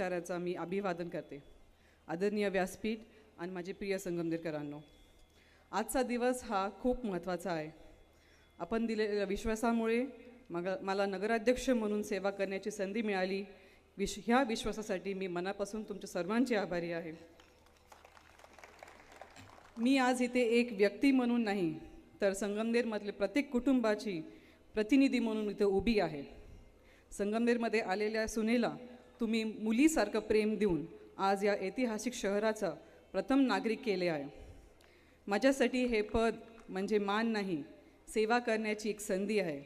विचाराचा मी अभिवादन करते. आदरणीय व्यासपीठ आणि माझे प्रिय संगमनेरकरांनो आजचा दिवस हा खूप महत्त्वाचा आहे. आपण दिलेल्या विश्वासामुळे मग मला नगराध्यक्ष म्हणून सेवा करण्याची संधी मिळाली. विश ह्या विश्वासासाठी मी मनापासून तुमच्या सर्वांचे आभारी आहे. मी आज इथे एक व्यक्ती म्हणून नाही तर संगमनेरमधले प्रत्येक कुटुंबाची प्रतिनिधी म्हणून इथे उभी आहे. संगमनेरमध्ये आलेल्या सुनेला तुम्ही मुलीसारखं प्रेम देऊन आज या ऐतिहासिक शहराचा प्रथम नागरिक केले आहे. माझ्यासाठी हे पद म्हणजे मान नाही सेवा करण्याची एक संधी आहे.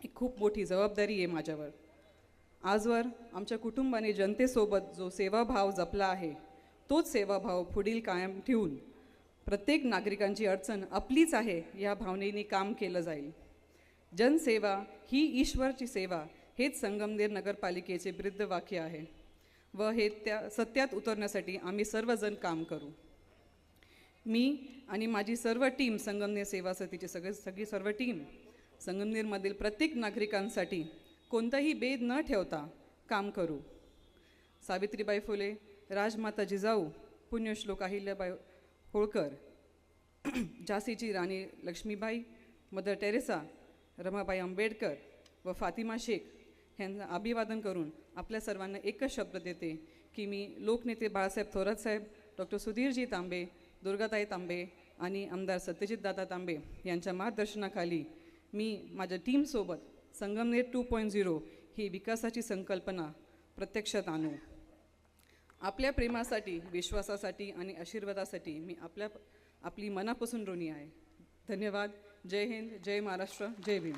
ही खूप मोठी जबाबदारी आहे माझ्यावर. आजवर आमच्या कुटुंबाने जनतेसोबत जो सेवाभाव जपला आहे तोच सेवाभाव पुढील कायम ठेवून प्रत्येक नागरिकांची अडचण आपलीच आहे या भावनेने काम केलं जाईल. जनसेवा ही ईश्वरची सेवा हेच संगमनेर नगरपालिकेचे वृद्ध वाक्य आहे. व हे त्या सत्यात उतरण्यासाठी आम्ही सर्वजण काम करू. मी आणि माझी सर्व टीम संगमनेर सेवा सगळे सगळी सर्व टीम संगमनेरमधील प्रत्येक नागरिकांसाठी कोणताही भेद न ठेवता काम करू. सावित्रीबाई फुले राजमाता जिजाऊ पुण्यश्लोक अहिल्याबाई होळकर झाशीची राणी लक्ष्मीबाई मदर टेरेसा रमाबाई आंबेडकर व फातिमा शेख ह्यांना अभिवादन करून आपल्या सर्वांना एकच शब्द देते की मी लोकनेते बाळासाहेब थोरात साहेब डॉक्टर सुधीरजी तांबे दुर्गाताई तांबे आणि आमदार सत्यजितदादा तांबे यांच्या मार्गदर्शनाखाली मी माझ्या टीमसोबत संगमनेर टू पॉईंट झिरो ही विकासाची संकल्पना प्रत्यक्षात आणू. आपल्या प्रेमासाठी विश्वासासाठी आणि आशीर्वादासाठी मी आपल्या आपली मनापासून ऋणी आहे. धन्यवाद. जय हिंद. जय महाराष्ट्र. जय भीम.